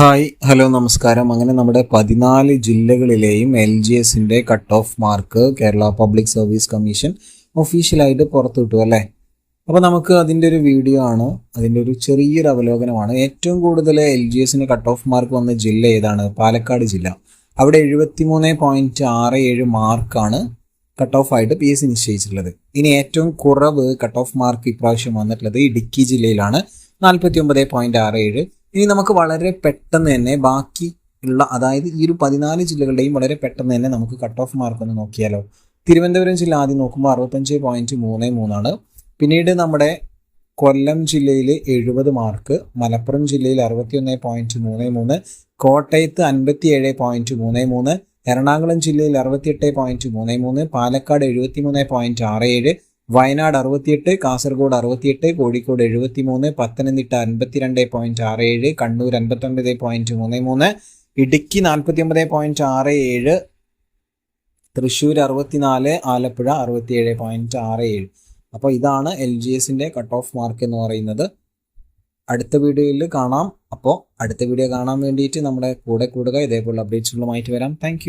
Hi hello നമസ്കാരം. അങ്ങനെ നമ്മുടെ പതിനാല് ജില്ലകളിലെയും എൽ ജി എസിന്റെ cut off mark Kerala public service commission ഒഫീഷ്യലായിട്ട് പുറത്തുവിട്ടു അല്ലേ? അപ്പോൾ നമുക്ക് അതിന്റെ ഒരു വീഡിയോ ആണ്. അതിന്റെ ഒരു ചെറിയൊരു അവലോകനമാണ്. ഏറ്റവും കൂടുതൽ എൽ ജി എസിന് കട്ട് ഓഫ് മാർക്ക് വന്ന ജില്ല ഏതാണ്? പാലക്കാട് ജില്ല. അവിടെ എഴുപത്തി മൂന്ന് പോയിന്റ് ആറ് ഏഴ് മാർക്കാണ് കട്ട് ഓഫ് ആയിട്ട് പി എസ് സി നിശ്ചയിച്ചിട്ടുള്ളത്. ഇനി ഏറ്റവും കുറവ് കട്ട് ഓഫ് മാർക്ക് ഇപ്രാവശ്യം വന്നിട്ടുള്ളത് ഇടുക്കി ജില്ലയിലാണ്. നാൽപ്പത്തി ഒമ്പത് പോയിന്റ് ആറ് ഏഴ് ഇനി നമുക്ക് വളരെ പെട്ടെന്ന് തന്നെ ബാക്കി ഉള്ള അതായത് ഈ ഒരു പതിനാല് ജില്ലകളുടെയും വളരെ പെട്ടെന്ന് തന്നെ നമുക്ക് കട്ട് ഓഫ് മാർക്ക് ഒന്ന് നോക്കിയാലോ. തിരുവനന്തപുരം ജില്ല ആദ്യം നോക്കുമ്പോൾ അറുപത്തഞ്ച് പോയിന്റ് മൂന്ന് മൂന്നാണ്. പിന്നീട് നമ്മുടെ കൊല്ലം ജില്ലയിൽ എഴുപത് മാർക്ക് മലപ്പുറം ജില്ലയിൽ അറുപത്തിയൊന്ന് പോയിന്റ് മൂന്ന് മൂന്ന് കോട്ടയത്ത് അൻപത്തി ഏഴ് പോയിന്റ് മൂന്ന് മൂന്ന് എറണാകുളം ജില്ലയിൽ അറുപത്തിയെട്ട് പോയിന്റ് മൂന്ന് മൂന്ന് പാലക്കാട് എഴുപത്തി മൂന്ന് പോയിന്റ് ആറ് ഏഴ് വയനാട് അറുപത്തിയെട്ട് കാസർഗോഡ് അറുപത്തിയെട്ട് കോഴിക്കോട് എഴുപത്തി മൂന്ന് പത്തനംതിട്ട അൻപത്തിരണ്ട് പോയിന്റ് ആറ് ഏഴ് കണ്ണൂർ അൻപത്തൊൻപത് പോയിന്റ് മൂന്ന് മൂന്ന് ഇടുക്കി നാൽപ്പത്തി ഒമ്പത് പോയിന്റ് ആറ് ഏഴ് തൃശ്ശൂർ അറുപത്തിനാല് ആലപ്പുഴ അറുപത്തിയേഴ് പോയിന്റ് ആറ് ഏഴ്. അപ്പോൾ ഇതാണ് എൽ ജി എസിന്റെ കട്ട് ഓഫ് മാർക്ക് എന്ന് പറയുന്നത്. അടുത്ത വീഡിയോയിൽ കാണാം. അപ്പോൾ അടുത്ത വീഡിയോ കാണാൻ വേണ്ടിയിട്ട് നമ്മുടെ കൂടെ കൂടുക. ഇതേപോലെ അപ്ഡേറ്റ്സുകളുമായിട്ട് വരാം. താങ്ക്